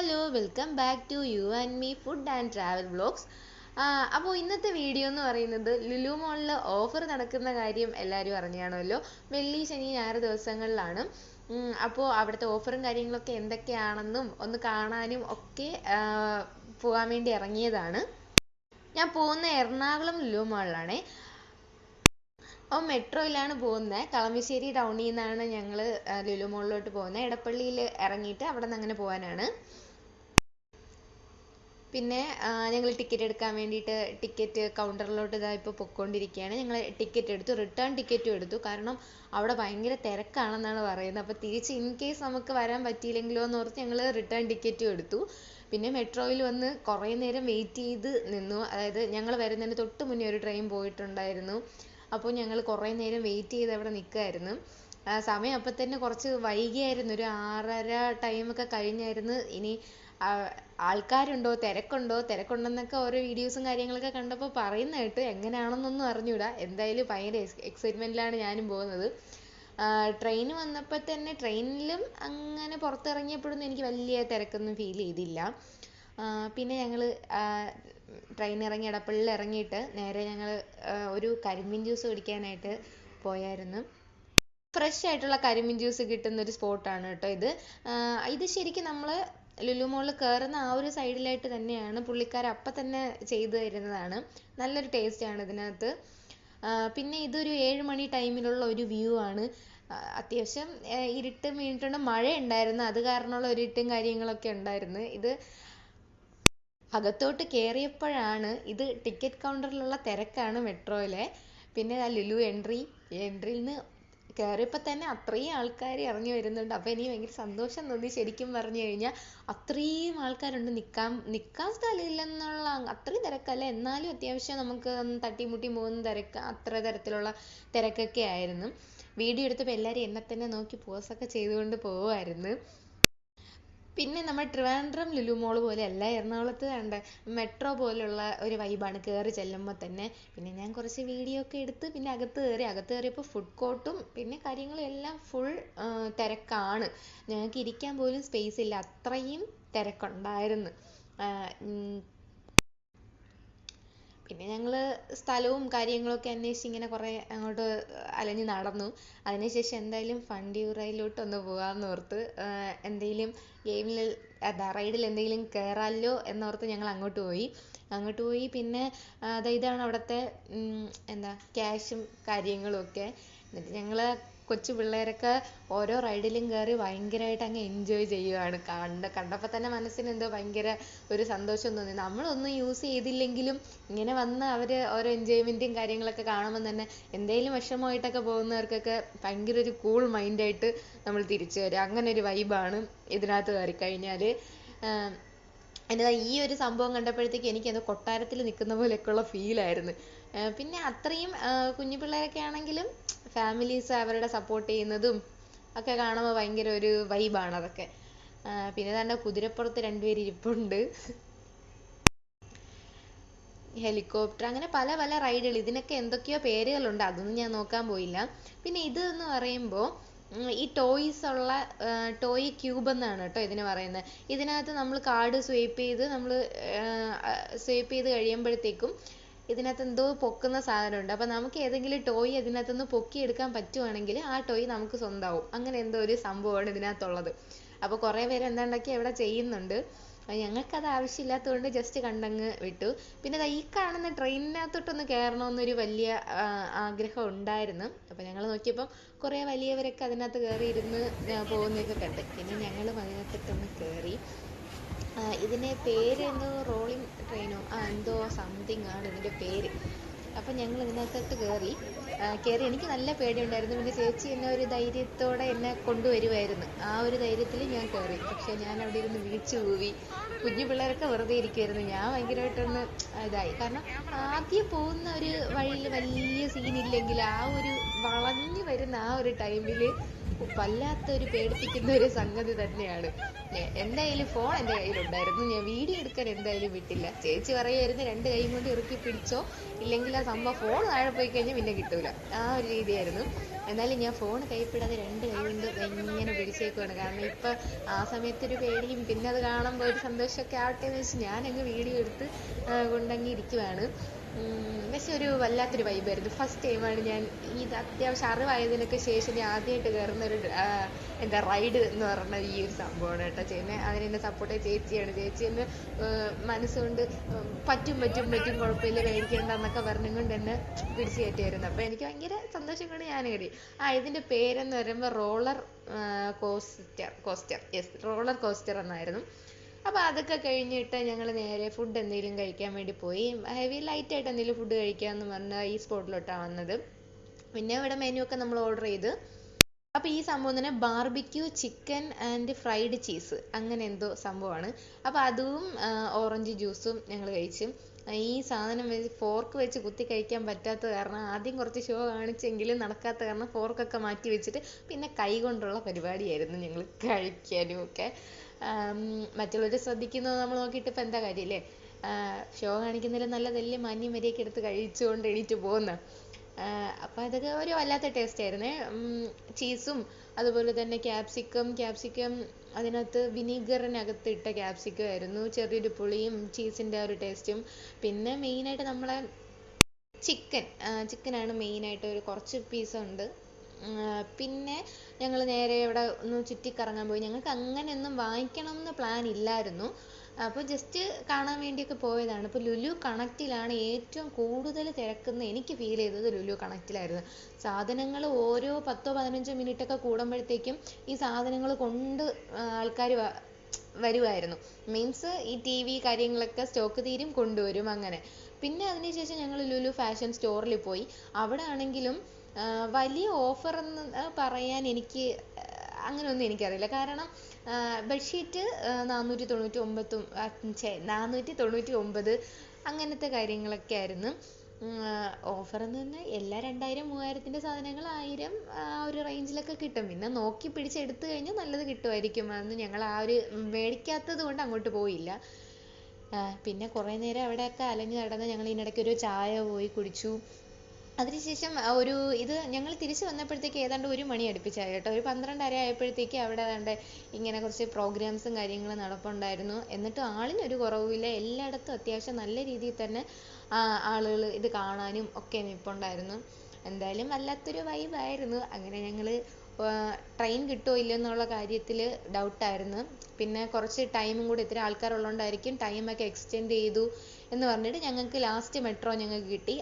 Hello welcome back to you and me food and travel vlogs അപ്പോൾ ഇന്നത്തെ video എന്ന് പറയുന്നത് ലുലു മോളിൽ ഓഫർ നടക്കുന്ന കാര്യം എല്ലാവരും അറിഞ്ഞാണല്ലോ. വെള്ളി ശനി ഞായർ ദിവസങ്ങളിലാണ്. അപ്പോൾ അവിടുത്തെ ഓഫറും കാര്യങ്ങളൊക്കെ എന്തൊക്കെയാണെന്നും ഒന്ന് കാണാനും ഒക്കെ പോകാൻ വേണ്ടി ഇറങ്ങിയതാണ്. ഞാൻ പോകുന്ന എറണാകുളം ലുലു മോളിലാണേ അപ്പോൾ മെട്രോയിലാണ് പോകുന്നത് കളമശ്ശേരി ടൗണിൽ നിന്നാണ് ഞങ്ങൾ ലുലു മോളിലോട്ട് പോകുന്നത് ഇടപ്പള്ളിയിൽ ഇറങ്ങിയിട്ട് അവിടെ നിന്ന് അങ്ങനെ പോകാനാണ്. പിന്നെ ഞങ്ങൾ ടിക്കറ്റ് എടുക്കാൻ വേണ്ടിയിട്ട് ടിക്കറ്റ് കൗണ്ടറിലോട്ട് ദാ ഇപ്പോൾ പൊയ്ക്കൊണ്ടിരിക്കുകയാണ് ഞങ്ങൾ ടിക്കറ്റ് എടുത്തു റിട്ടേൺ ടിക്കറ്റും എടുത്തു. കാരണം അവിടെ ഭയങ്കര തിരക്കാണെന്നാണ് പറയുന്നത്. അപ്പോൾ തിരിച്ച് ഇൻ കേസ് നമുക്ക് വരാൻ പറ്റിയില്ലെങ്കിലോ എന്ന് ഓർത്ത് ഞങ്ങൾ റിട്ടേൺ ടിക്കറ്റും എടുത്തു. പിന്നെ മെട്രോയിൽ വന്ന് കുറേ നേരം വെയിറ്റ് ചെയ്ത് നിന്നു. അതായത് ഞങ്ങൾ വരുന്നതിന് തൊട്ട് മുന്നേ ഒരു ട്രെയിൻ പോയിട്ടുണ്ടായിരുന്നു. അപ്പോൾ ഞങ്ങൾ കുറേ നേരം വെയിറ്റ് ചെയ്ത് അവിടെ നിൽക്കുകയായിരുന്നു സമയം അപ്പം തന്നെ കുറച്ച് വൈകിയായിരുന്നു. ഒരു ആറര ടൈമൊക്കെ കഴിഞ്ഞായിരുന്നു. ഇനി ആൾക്കാരുണ്ടോ? തിരക്കുണ്ടോ? തിരക്കുണ്ടെന്നൊക്കെ ഓരോ വീഡിയോസും കാര്യങ്ങളൊക്കെ കണ്ടപ്പോൾ പറയുന്ന കേട്ട് എങ്ങനെയാണെന്നൊന്നും അറിഞ്ഞൂടാ. എന്തായാലും ഭയങ്കര എക്സൈറ്റ്മെന്റിലാണ് ഞാനും പോകുന്നത്. ട്രെയിൻ വന്നപ്പോൾ തന്നെ ട്രെയിനിലും അങ്ങനെ പുറത്തിറങ്ങിയപ്പോഴൊന്നും എനിക്ക് വലിയ തിരക്കൊന്നും ഫീൽ ചെയ്തില്ല. പിന്നെ ഞങ്ങൾ ട്രെയിൻ ഇറങ്ങി എടപ്പള്ളിൽ ഇറങ്ങിയിട്ട് നേരെ ഞങ്ങൾ ഒരു കരിമ്പിൻ ജ്യൂസ് കുടിക്കാനായിട്ട് പോയായിരുന്നു. ഫ്രഷ് ആയിട്ടുള്ള കരിമീൻ ജ്യൂസ് കിട്ടുന്ന ഒരു സ്പോട്ടാണ് കേട്ടോ ഇത്. ഇത് ശരിക്കും നമ്മൾ ലുലു മോളിൽ കയറുന്ന ആ ഒരു സൈഡിലായിട്ട് തന്നെയാണ് പുള്ളിക്കാരൻ അപ്പം തന്നെ ചെയ്തു തരുന്നതാണ്. നല്ലൊരു ടേസ്റ്റ് ആണ് ഇതിനകത്ത്. പിന്നെ ഇതൊരു ഏഴ് മണി ടൈമിലുള്ള ഒരു വ്യൂ ആണ്. അത്യാവശ്യം ഇരുട്ട് വീണിട്ടുണ്ട് മഴ ഉണ്ടായിരുന്നു. അത് കാരണമുള്ള ഒരു ഇരുട്ടും കാര്യങ്ങളൊക്കെ ഉണ്ടായിരുന്നു. ഇത് അകത്തോട്ട് കയറിയപ്പോഴാണ് ഇത് ടിക്കറ്റ് കൗണ്ടറിലുള്ള തിരക്കാണ് മെട്രോയിലെ പിന്നെ ആ ലുലു എൻട്രി എൻട്രിയിൽ നിന്ന് കയറിയപ്പോൾ തന്നെ അത്രയും ആൾക്കാർ ഇറങ്ങി വരുന്നുണ്ട്. അപ്പോൾ എനിക്ക് ഭയങ്കര സന്തോഷം തോന്നി. ശരിക്കും പറഞ്ഞു കഴിഞ്ഞാൽ അത്രയും ആൾക്കാരുണ്ട്. നിൽക്കാൻ നിൽക്കാൻ സ്ഥലമില്ലെന്നുള്ള അത്രയും തിരക്കല്ല. എന്നാലും അത്യാവശ്യം നമുക്ക് തട്ടിമുട്ടി പോകുന്ന തിരക്ക് അത്ര തരത്തിലുള്ള തിരക്കൊക്കെ ആയിരുന്നു. വീഡിയോ എടുത്തപ്പോൾ എല്ലാവരും എന്നെ തന്നെ നോക്കി പോസൊക്കെ ചെയ്തുകൊണ്ട് പോവുമായിരുന്നു. പിന്നെ നമ്മൾ ട്രിവാൻഡ്രം ലുലു മോൾ പോലെ അല്ല എറണാകുളത്ത് കണ്ട മെട്രോ പോലുള്ള ഒരു vibe ആണ് കേറി ചെല്ലുമ്പോൾ തന്നെ. പിന്നെ ഞാൻ കുറച്ച് വീഡിയോ ഒക്കെ എടുത്ത് പിന്നെ അകത്ത് കയറി അകത്ത് കയറിയപ്പോൾ ഫുഡ് കോർട്ടും പിന്നെ കാര്യങ്ങളും എല്ലാം ഫുൾ തിരക്കാണ്. ഞങ്ങൾക്ക് ഇരിക്കാൻ പോലും സ്പേസ് ഇല്ല. അത്രയും തിരക്കുണ്ടായിരുന്നു. പിന്നെ ഞങ്ങൾ സ്ഥലവും കാര്യങ്ങളൊക്കെ അന്വേഷിച്ച് ഇങ്ങനെ കുറേ അങ്ങോട്ട് അലഞ്ഞു നടന്നു. അതിനുശേഷം എന്തായാലും ഫണ്ടിയൂറയിലോട്ട് ഒന്ന് പോകാമെന്ന് ഓർത്ത് എന്തെങ്കിലും ഗെയിമിൽ അതാ റൈഡിൽ എന്തെങ്കിലും കയറാമല്ലോ എന്നോർത്ത് ഞങ്ങൾ അങ്ങോട്ട് പോയി. അങ്ങോട്ട് പോയി പിന്നെ അതാ ഇതാണ് അവിടുത്തെ എന്താ ക്യാഷും കാര്യങ്ങളും ഒക്കെ. എന്നിട്ട് ഞങ്ങൾ കൊച്ചു പിള്ളേരൊക്കെ ഓരോ റൈഡിലും കയറി ഭയങ്കരമായിട്ട് അങ്ങ് എൻജോയ് ചെയ്യുവാണ്. കണ്ട കണ്ടപ്പോൾ തന്നെ മനസ്സിന് എന്തോ ഭയങ്കര ഒരു സന്തോഷം തോന്നി. നമ്മളൊന്നും യൂസ് ചെയ്തില്ലെങ്കിലും ഇങ്ങനെ വന്ന് അവർ ഓരോ എൻജോയ്മെന്റും കാര്യങ്ങളൊക്കെ കാണുമ്പോൾ തന്നെ എന്തെങ്കിലും വിഷമമായിട്ടൊക്കെ പോകുന്നവർക്കൊക്കെ ഭയങ്കര ഒരു കൂൾ മൈൻഡായിട്ട് നമ്മൾ തിരിച്ചു വരും. അങ്ങനെ ഒരു വൈബാണ് ഇതിനകത്ത് കയറി കഴിഞ്ഞാൽ എന്നതാ ഈ ഒരു സംഭവം കണ്ടപ്പോഴത്തേക്ക് എനിക്ക് എന്തോ കൊട്ടാരത്തിൽ നിൽക്കുന്ന പോലെയൊക്കെയുള്ള ഫീലായിരുന്നു പിന്നെ അത്രയും കുഞ്ഞു പിള്ളേരൊക്കെ ആണെങ്കിലും ഫാമിലീസ് അവരുടെ സപ്പോർട്ട് ചെയ്യുന്നതും ഒക്കെ കാണുമ്പോൾ ഭയങ്കര ഒരു വൈബാണ് അതൊക്കെ. പിന്നെ തന്നെ കുതിരപ്പുറത്ത് രണ്ടുപേര് ഇരിപ്പുണ്ട്. ഹെലികോപ്റ്റർ അങ്ങനെ പല പല റൈഡുകൾ ഇതിനൊക്കെ എന്തൊക്കെയോ പേരുകളുണ്ട്. അതൊന്നും ഞാൻ നോക്കാൻ പോയില്ല. പിന്നെ ഇത് എന്ന് പറയുമ്പോൾ ഈ ടോയ്സ് ഉള്ള ടോയ് ക്യൂബ് എന്നാണ് കേട്ടോ ഇതിന് പറയുന്നത്. ഇതിനകത്ത് നമ്മൾ കാർഡ് സ്വൈപ്പ് ചെയ്ത് നമ്മൾ സ്വൈപ്പ് ചെയ്ത് കഴിയുമ്പോഴത്തേക്കും ഇതിനകത്ത് എന്തോ പൊക്കുന്ന സാധനമുണ്ട്. അപ്പോൾ നമുക്ക് ഏതെങ്കിലും ടോയ് പൊക്കി പൊക്കിയെടുക്കാൻ പറ്റുവാണെങ്കിൽ ആ ടോയ് നമുക്ക് സ്വന്തമാവും അങ്ങനെ എന്തോ ഒരു സംഭവമാണ് ഇതിനകത്തുള്ളത്. അപ്പോൾ കുറേ പേര് എന്താണ്ടൊക്കെ ഇവിടെ ചെയ്യുന്നുണ്ട്. ഞങ്ങൾക്കത് ആവശ്യമില്ലാത്തതുകൊണ്ട് ജസ്റ്റ് കണ്ടങ്ങ് വിട്ടു. പിന്നെ ദാ ഈ കാണുന്ന ട്രെയിനിനകത്തോട്ടൊന്ന് കയറണമെന്നൊരു വലിയ ആഗ്രഹം ഉണ്ടായിരുന്നു. അപ്പോൾ ഞങ്ങൾ നോക്കിയപ്പോൾ കുറേ വലിയവരൊക്കെ അതിനകത്ത് കയറി ഇരുന്ന് പോകുന്നതൊക്കെ കണ്ട്. പിന്നെ ഞങ്ങളും അതിനകത്തോട്ടൊന്ന് കയറി ഇതിന്റെ പേര് എന്തോ? റോളിംഗ് ട്രെയിനോ? ആ എന്തോ സംതിങ് ആണ് ഇതിന്റെ പേര്. അപ്പം ഞങ്ങൾ ഇതിനകത്തോട്ട് കയറി കയറി എനിക്ക് നല്ല പേടിയുണ്ടായിരുന്നു. പിന്നെ ചേച്ചി എന്നെ ഒരു ധൈര്യത്തോടെ എന്നെ കൊണ്ടുവരുമായിരുന്നു ആ ഒരു ധൈര്യത്തിൽ ഞാൻ കയറി പക്ഷേ ഞാൻ അവിടെ ഇരുന്ന് വിളിച്ചു കൂവി. കുഞ്ഞു പിള്ളേരൊക്കെ വെറുതെ ഇരിക്കുമായിരുന്നു ഞാൻ ഭയങ്കരമായിട്ടൊന്ന് ഇതായി. കാരണം ആദ്യം പോകുന്ന ഒരു വഴിയിൽ വലിയ സീനില്ലെങ്കിൽ ആ ഒരു വളഞ്ഞു വരുന്ന ആ ഒരു ടൈമിൽ വല്ലാത്തൊരു പേടിപ്പിക്കുന്ന ഒരു സംഗതി തന്നെയാണ്. എന്തായാലും ഫോൺ എന്റെ കയ്യിലുണ്ടായിരുന്നു. ഞാൻ വീഡിയോ എടുക്കാൻ എന്തായാലും വിട്ടില്ല. ചേച്ചി പറയുമായിരുന്നു രണ്ട് കൈ കൊണ്ട് ഇറുക്കി പിടിച്ചോ. ഇല്ലെങ്കിൽ ആ സംഭവം ഫോൺ താഴെ പോയി കഴിഞ്ഞാൽ പിന്നെ കിട്ടൂല. ആ ഒരു രീതിയായിരുന്നു. എന്നാലും ഞാൻ ഫോൺ കൈപ്പിടാതെ രണ്ട് കൈ കൊണ്ട് ഇങ്ങനെ പിടിച്ചേക്കുവാണ്. കാരണം ഇപ്പം ആ സമയത്തൊരു പേടിയും പിന്നെ അത് കാണുമ്പോൾ ഒരു സന്തോഷമൊക്കെ ആവട്ടെ എന്ന് വെച്ച് ഞാനങ്ങ് വീഡിയോ എടുത്ത് കൊണ്ടങ്ങി ഇരിക്കുവാണ്. പക്ഷെ ഒരു വല്ലാത്തൊരു വൈബായിരുന്നു ഫസ്റ്റ് ടൈമാണ് ഞാൻ ഇത് അത്യാവശ്യം അറിവായതിനൊക്കെ ശേഷം ഞാൻ ആദ്യമായിട്ട് കയറുന്നൊരു എന്താ റൈഡ് എന്ന് പറഞ്ഞ ഈ ഒരു സംഭവമാണ് കേട്ടോ ചെയ്യുന്നത് അതിന് എന്നെ സപ്പോർട്ട് ചേച്ചിയാണ്. ചേച്ചി എന്നെ മനസ്സുകൊണ്ട് പറ്റും പറ്റും പറ്റും കുഴപ്പമില്ല പേടിക്കണ്ട എന്നൊക്കെ പറഞ്ഞുകൊണ്ട് എന്നെ പിടിച്ച് കയറ്റിയായിരുന്നു അപ്പോൾ എനിക്ക് ഭയങ്കര സന്തോഷം കൊണ്ട് ഞാൻ കയറി ആ ഇതിന്റെ പേരെന്ന് പറയുമ്പോൾ roller coaster coaster yes roller coaster എന്നായിരുന്നു. അപ്പോൾ അതൊക്കെ കഴിഞ്ഞിട്ട് ഞങ്ങൾ നേരെ ഫുഡ് എന്തെങ്കിലും കഴിക്കാൻ വേണ്ടി പോയി. ഹെവി ലൈറ്റ് ആയിട്ട് എന്തെങ്കിലും ഫുഡ് കഴിക്കാമെന്ന് പറഞ്ഞാൽ ഈ സ്പോട്ടിലോട്ടാണ് വന്നത്. പിന്നെ ഇവിടെ മെനു ഒക്കെ നമ്മൾ ഓർഡർ ചെയ്ത്. അപ്പോൾ ഈ സംഭവം തന്നെ barbecue chicken and fried cheese അങ്ങനെ എന്തോ സംഭവമാണ്. അപ്പോൾ അതും ഓറഞ്ച് ജ്യൂസും ഞങ്ങൾ കഴിച്ചു. ഈ സാധനം വെച്ച് ഫോർക്ക് വെച്ച് കുത്തി കഴിക്കാൻ പറ്റാത്ത കാരണം ആദ്യം കുറച്ച് ഷോ കാണിച്ചെങ്കിലും നടക്കാത്ത കാരണം ഫോർക്കൊക്കെ മാറ്റി വെച്ചിട്ട് പിന്നെ കൈ കൊണ്ടുള്ള പരിപാടിയായിരുന്നു ഞങ്ങൾ കഴിക്കാനും ഒക്കെ. മറ്റുള്ളവർ ശ്രദ്ധിക്കുന്നത് നമ്മൾ നോക്കിയിട്ട് ഇപ്പം എന്താ കാര്യം അല്ലേ ഷോ കാണിക്കുന്നതിൽ നല്ലതല്ലേ മാന്യം മര്യാദയ്ക്ക് എടുത്ത് കഴിച്ചുകൊണ്ട് എണീറ്റ് പോകുന്ന. അപ്പോൾ അതൊക്കെ ഒരു വല്ലാത്ത ടേസ്റ്റ് ആയിരുന്നേ. ചീസും അതുപോലെ തന്നെ ക്യാപ്സിക്കം ക്യാപ്സിക്കം അതിനകത്ത് വിനീഗറിനകത്ത് ഇട്ട ക്യാപ്സിക്കം ആയിരുന്നു. ചെറിയൊരു പുളിയും ചീസിന്റെ ആ ഒരു ടേസ്റ്റും പിന്നെ മെയിനായിട്ട് നമ്മളെ ചിക്കൻ ചിക്കനാണ് മെയിനായിട്ട് ഒരു കുറച്ച് പീസ് ഉണ്ട്. പിന്നെ ഞങ്ങൾ നേരെ ഇവിടെ ഒന്ന് ചുറ്റിക്കറങ്ങാൻ പോയി. ഞങ്ങൾക്ക് വാങ്ങിക്കണം എന്ന് പ്ലാൻ ഇല്ലായിരുന്നു. അപ്പോൾ ജസ്റ്റ് കാണാൻ വേണ്ടിയൊക്കെ പോയതാണ്. ഇപ്പോൾ ലുലു കണക്റ്റിലാണ് ഏറ്റവും കൂടുതൽ തിരക്കെന്ന് എനിക്ക് ഫീൽ ചെയ്തത് ലുലു കണക്റ്റിലായിരുന്നു. സാധനങ്ങൾ ഓരോ പത്തോ പതിനഞ്ചോ ഒക്കെ കൂടുമ്പോഴത്തേക്കും ഈ സാധനങ്ങൾ കൊണ്ട് ആൾക്കാർ വരുമായിരുന്നു മീൻസ് ഈ ടി വി കാര്യങ്ങളൊക്കെ സ്റ്റോക്ക് തീരും കൊണ്ടുവരും അങ്ങനെ. പിന്നെ അതിനുശേഷം ഞങ്ങൾ ലുലു ഫാഷൻ സ്റ്റോറിൽ പോയി. അവിടെ ആണെങ്കിലും വലിയ ഓഫർ എന്ന് പറയാൻ എനിക്ക് അങ്ങനെയൊന്നും എനിക്കറിയില്ല. കാരണം ബെഡ്ഷീറ്റ് നാനൂറ്റി തൊണ്ണൂറ്റി ഒമ്പതും ഛെ നാനൂറ്റി തൊണ്ണൂറ്റി ഒമ്പത് അങ്ങനത്തെ കാര്യങ്ങളൊക്കെ ആയിരുന്നു. ഓഫർ എന്ന് പറഞ്ഞാൽ എല്ലാ രണ്ടായിരം മൂവായിരത്തിന്റെ സാധനങ്ങൾ ആയിരം ആ ഒരു റേഞ്ചിലൊക്കെ കിട്ടും. പിന്നെ നോക്കി പിടിച്ചെടുത്ത് കഴിഞ്ഞാൽ നല്ലത് കിട്ടുമായിരിക്കും. അന്ന് ഞങ്ങൾ ആ ഒരു മേടിക്കാത്തത് കൊണ്ട് അങ്ങോട്ട് പോയില്ല. പിന്നെ കുറേ നേരം അവിടെയൊക്കെ അലഞ്ഞു നടന്ന് ഞങ്ങൾ ഇതിനിടയ്ക്ക് ഒരു ചായ പോയി കുടിച്ചു. അതിനുശേഷം ഒരു ഇത് ഞങ്ങൾ തിരിച്ചു വന്നപ്പോഴത്തേക്ക് ഏതാണ്ട് ഒരു മണി അടുപ്പിച്ചായി കേട്ടോ. ഒരു പന്ത്രണ്ടര ആയപ്പോഴത്തേക്ക് അവിടെ ഏതാണ്ട് ഇങ്ങനെ കുറച്ച് പ്രോഗ്രാംസും കാര്യങ്ങളും നടപ്പുണ്ടായിരുന്നു. എന്നിട്ട് എന്നിട്ടും ആളിനൊരു കുറവുമില്ല. എല്ലായിടത്തും അത്യാവശ്യം നല്ല രീതിയിൽ തന്നെ ആളുകൾ ഇത് കാണാനും ഒക്കെ നിൽപ്പുണ്ടായിരുന്നു എന്തായാലും വല്ലാത്തൊരു വൈബായിരുന്നു അങ്ങനെ ഞങ്ങൾ ട്രെയിൻ കിട്ടുമോ ഇല്ലയോ എന്നുള്ള കാര്യത്തിൽ ഡൗട്ടായിരുന്നു പിന്നെ കുറച്ച് ടൈമും കൂടി ഇത്തിരി ആൾക്കാരുള്ളതുകൊണ്ടായിരിക്കും ടൈമൊക്കെ എക്സ്റ്റെൻഡ് ചെയ്തു എന്ന് പറഞ്ഞിട്ട് ഞങ്ങൾക്ക് ലാസ്റ്റ് മെട്രോ ഞങ്ങൾക്ക് കിട്ടി.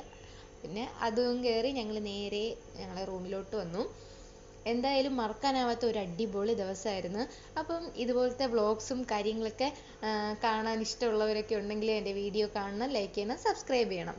പിന്നെ അതും കയറി ഞങ്ങൾ നേരെ ഞങ്ങളെ റൂമിലോട്ട് വന്നു. എന്തായാലും മറക്കാനാവാത്ത ഒരു അടിപൊളി ദിവസമായിരുന്നു. അപ്പം ഇതുപോലത്തെ വ്ളോഗ്സും കാര്യങ്ങളൊക്കെ കാണാൻ ഇഷ്ടമുള്ളവരൊക്കെ ഉണ്ടെങ്കിൽ എന്റെ വീഡിയോ കാണണം ലൈക്ക് ചെയ്യണം സബ്സ്ക്രൈബ് ചെയ്യണം.